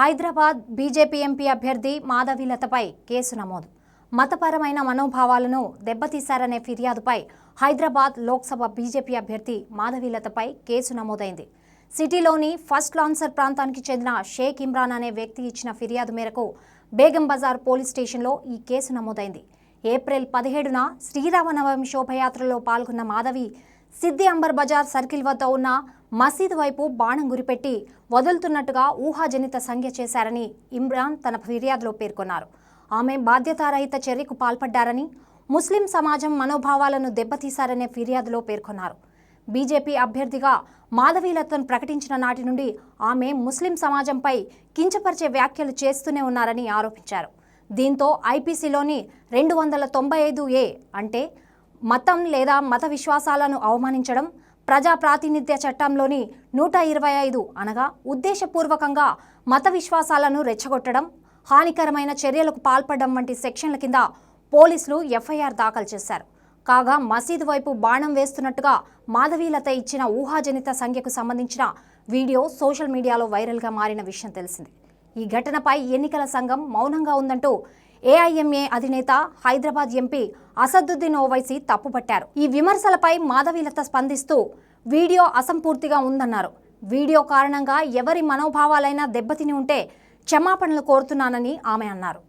Hyderabad BJP MP అభ్యర్థి మాధవీలతపై case నమోదు. మతపరమైన మనోభావాలను దెబ్బతీశారనే ఫిర్యాదుపై హైదరాబాద్ లోక్సభ బీజేపీ అభ్యర్థి మాధవీలతపై కేసు నమోదైంది. సిటీలోని ఫస్ట్ లాన్సర్ ప్రాంతానికి చెందిన షేక్ ఇమ్రాన్ అనే వ్యక్తి ఇచ్చిన ఫిర్యాదు మేరకు బేగం బజార్ పోలీస్ స్టేషన్లో ఈ కేసు నమోదైంది. ఏప్రిల్ పదిహేడున శ్రీరామనవమి శోభయాత్రలో పాల్గొన్న మాధవి సిద్ది అంబర్ బజార్ సర్కిల్ వద్ద ఉన్న మసీద్ వైపు బాణం గురిపెట్టి వదులుతున్నట్టుగా ఊహాజనిత సంఖ్య చేశారని ఇమ్రాన్ తన ఫిర్యాదులో పేర్కొన్నారు. ఆమె బాధ్యతారహిత చర్యకు పాల్పడ్డారని ముస్లిం సమాజం మనోభావాలను దెబ్బతీశారనే ఫిర్యాదులో పేర్కొన్నారు. బీజేపీ అభ్యర్థిగా మాధవీలతను ప్రకటించిన నాటి నుండి ఆమె ముస్లిం సమాజంపై కించపరిచే వ్యాఖ్యలు చేస్తూనే ఉన్నారని ఆరోపించారు. దీంతో ఐపీసీలోని రెండు వందల తొంభై ఐదు ఏ అంటే మతం లేదా మత విశ్వాసాలను అవమానించడం ప్రజా ప్రాతినిధ్య చట్టంలోని నూట ఇరవై ఐదు అనగా ఉద్దేశపూర్వకంగా మత విశ్వాసాలను రెచ్చగొట్టడం హానికరమైన చర్యలకు పాల్పడడం వంటి సెక్షన్ల కింద పోలీసులు ఎఫ్ఐఆర్ దాఖలు చేశారు. కాగా మసీదు వైపు బాణం వేస్తున్నట్టుగా మాధవీలత ఇచ్చిన ఊహాజనిత సంఖ్యకు సంబంధించిన వీడియో సోషల్ మీడియాలో వైరల్గా మారిన విషయం తెలిసింది. ఈ ఘటనపై ఎన్నికల సంఘం మౌనంగా ఉందంటూ ఏఐఎంఏ అధినేత హైదరాబాద్ ఎంపీ అసదుద్దీన్ ఓవైసీ తప్పుపట్టారు. ఈ విమర్శలపై మాధవీలత స్పందిస్తూ వీడియో అసంపూర్తిగా ఉందన్నారు. వీడియో కారణంగా ఎవరి మనోభావాలైనా దెబ్బతిని ఉంటే క్షమాపణలు కోరుతున్నానని ఆమె అన్నారు.